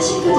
시간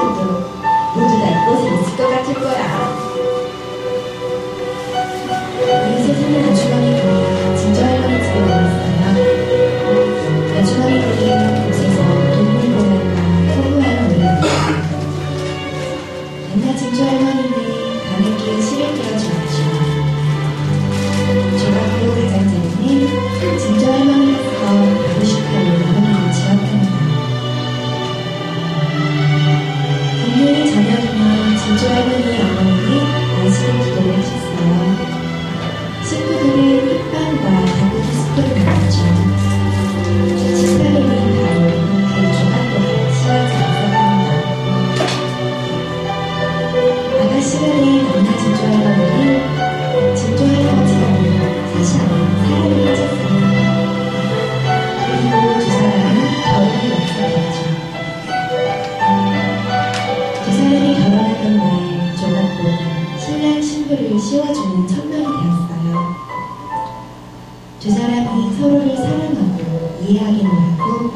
두 사람이 서로를 사랑하고 이해하기로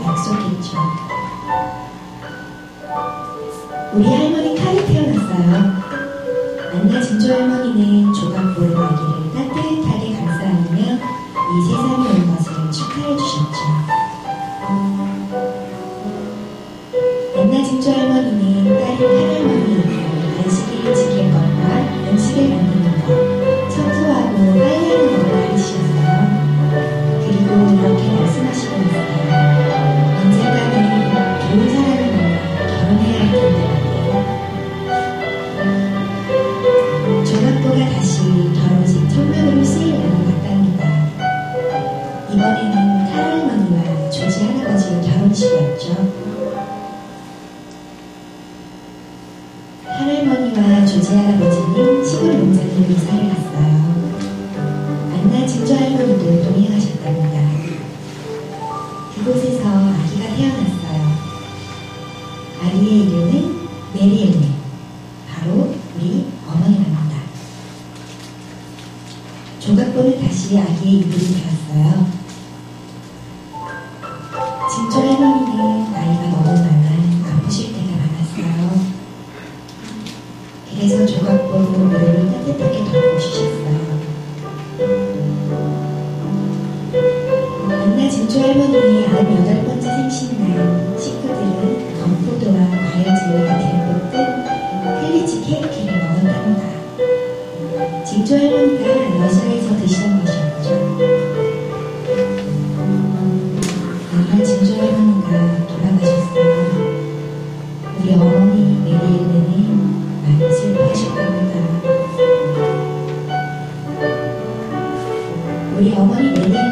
약속했죠. 우리 할머니 칼이 태어났어요. 만나 진주 할머니는 이번에는 카롤 언니와 조지 할아버지의 결혼식이었죠. 할머니와 조지 할아버지는 시골 농장으로 이사를 갔어요. 만나 증조 할머니도 동행하셨답니다. 그곳에서 아기가 태어났어요. 아기의 이름은 메리엘리, 바로 우리 어머니랍니다. 조각본을 다시 아기의 이름이 되었어요. 성인이 98번째 생신날 식구들은 건포도와 과일즙을 같은 볶은 클리치 케이크를 먹었답니다. 직조 할머니가 러시아에서 드시던 것이었죠. 아마 직조 할머니가 돌아가셨어요. 우리 어머니 메리엘레는 많이 슬퍼하실 겁니다. 우리 어머니 메리엘레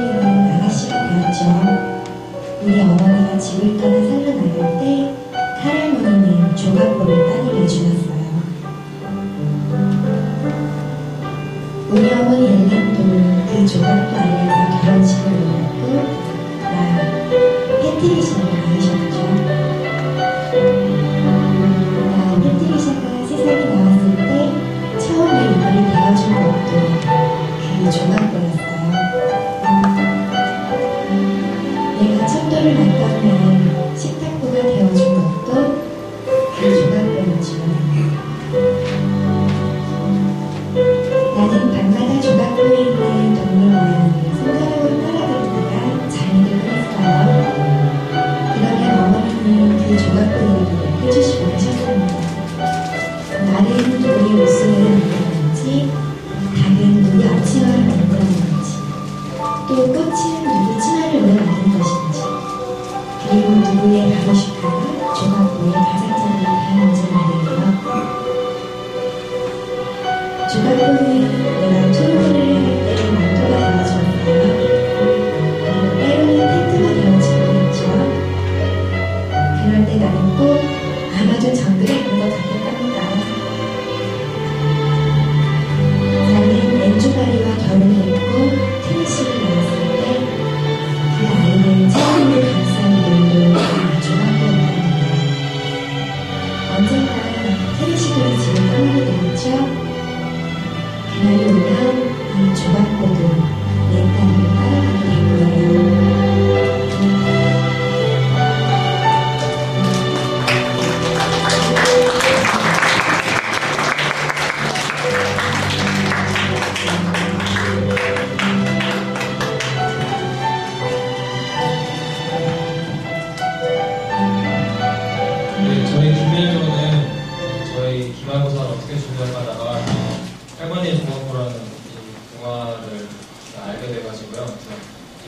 우리 어머니가 집을 떠나 살아나갈 때 할머니는 조각보를 따님에 주었어요. 우리 어머니 엘렌도 그 조각도 알려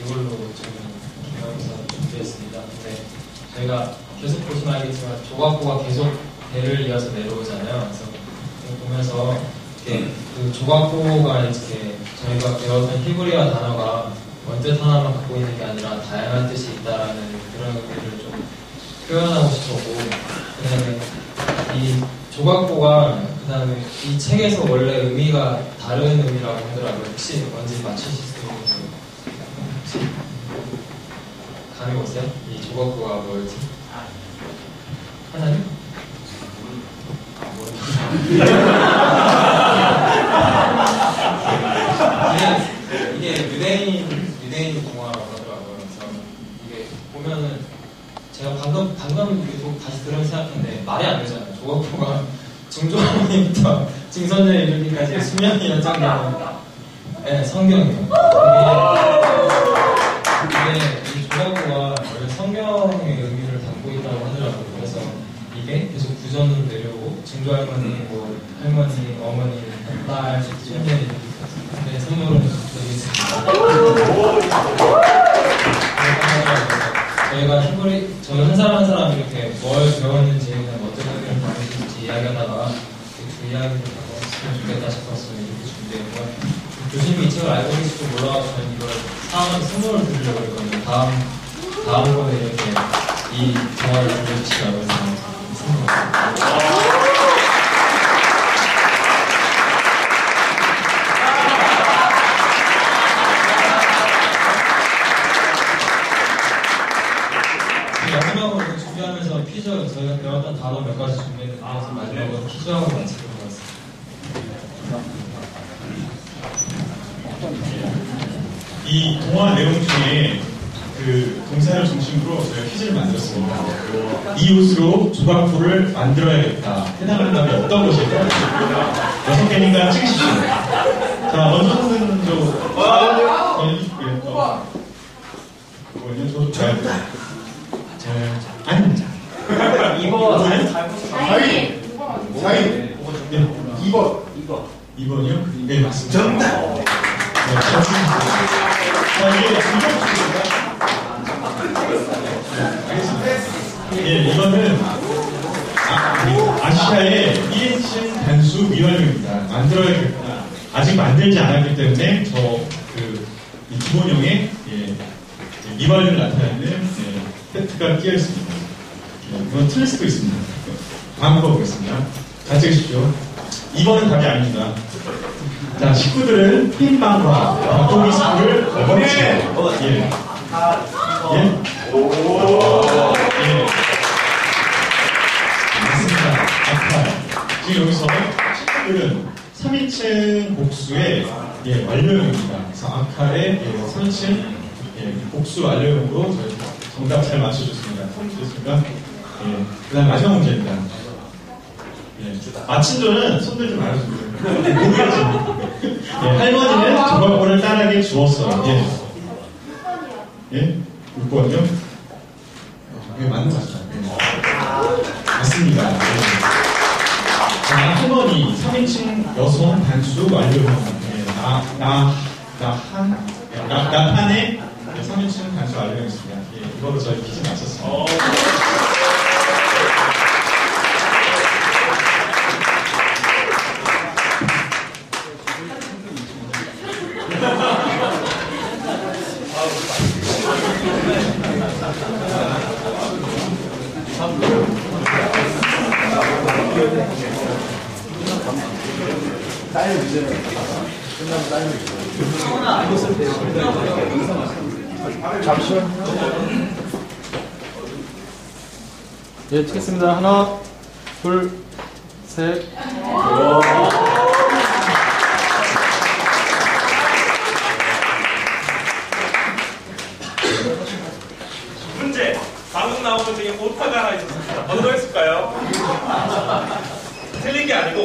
이걸로 저희 기말고사를 준비했습니다. 근데 저희가 계속 보시면 알겠지만 조각고가 계속 배를 이어서 내려오잖아요. 그래서 보면서 이렇게 그 조각고가 이렇게 저희가 배웠던 히브리어 단어가 원뜻 하나만 갖고 있는 게 아니라 다양한 뜻이 있다라는 그런 의미를 좀 표현하고 싶었고 그다음에 이 조각보가 그다음에 이 책에서 원래 의미가 다른 의미라고 하더라고요. 혹시 뭔지 맞추실 수 있는 혹시 감이 오세요? 이 조각보가 뭐였지? 하나님? 이게, 이게 유대인 유대인 동화라고 하더라고요. 그래서 이게 보면은 제가 방금 방금 계속 다시 들으면 생각했는데 말이 안 되잖아요. 조각보가 중조부터 증선을 이루기까지 수명이 연장되는 네, 성경이요. 이게 이 조각보가 원래 성경의 의미를 담고 있다고 하더라고요. 그래서 이게 계속 구전으로 내려오고 증조 할머니, 뭐 할머니, 어머니, 딸, 손녀 네, 선물을 드리겠습니다. 저희가 히브리 저희 한 사람 한 사람 이렇게 뭘 배웠는지 어떤 의미를 담는지 이야기하다가 그 이야기를 나눴으면 좋겠다 싶어서 이렇게 준비했고요. 교수님이 이 책을 알고 계실지 저는 이걸 사람 선물을 드리려고 했거든요. 다음 다음 번에 이렇게 이 동화를 들려주시라고 해서 선물. 마지막으로 준비하면서 퀴즈 저희가 배웠던 단어 몇 가지 준비했는데 그래서 마지막으로 퀴즈하고 마치도록 하겠습니다. 이 동화 내용 중에 그 동사를 중심으로 저희가 퀴즈를 만들었습니다. 이 옷으로 조각포를 만들어야겠다. 해당하는 답이 어떤 것일까요? 여섯 개니까 찍으십시오. 자, 먼저 하는 저, 아, 예, 이거는요, 저도 잘, 잘, 아닙니다. 2번 사위! 사위! 네, 2번. 2번이요? 네, 맞습니다. 정답! 네, 예, 이거는 아, 시아의 1인칭 단수 미완료입니다. 만들어야겠다. 아직 만들지 않았기 때문에 저, 그, 이 기본형에, 예, 미완료를 나타내는, 예, 팩트가 끼어 있습니다. 예, 이건 틀릴 수도 있습니다. 다음 거 보겠습니다. 잘 찍으십시오. 2번은 답이 아닙니다. 자, 식구들은 핀방과 닭고기 스프를 먹었지. 예. 예? 예. 맞습니다. 아칼. 지금 여기서 식구들은 3인칭 복수의 예, 완료형입니다. 그래서 아칼의 예, 3인칭 예, 복수 완료형으로 저희 정답 잘 맞춰주셨습니다. 좋습니까? 예. 그 다음 마지막 문제입니다. 예. 마친 조는 손들 좀 알아주세요. 예, 할머니는 조각보를 딸에게 주었어요. 예. 예? 6번이요? 예, 맞는 것 같아요. 예. 맞습니다. 예. 자, 할머니, 3인칭 여성 단수 완료형. 예, 나, 나, 나, 한, 네, 나, 나판의 3인칭 단수 완료였습니다. 예, 이거로 저희 퀴즈 마쳤습니다. 어, 예, 찍겠습니다. 하나, 둘, 셋. 문제. 방금 나온 것 중에 오타가 하나 있었습니다. 어떠했을까요? 틀린 게 아니고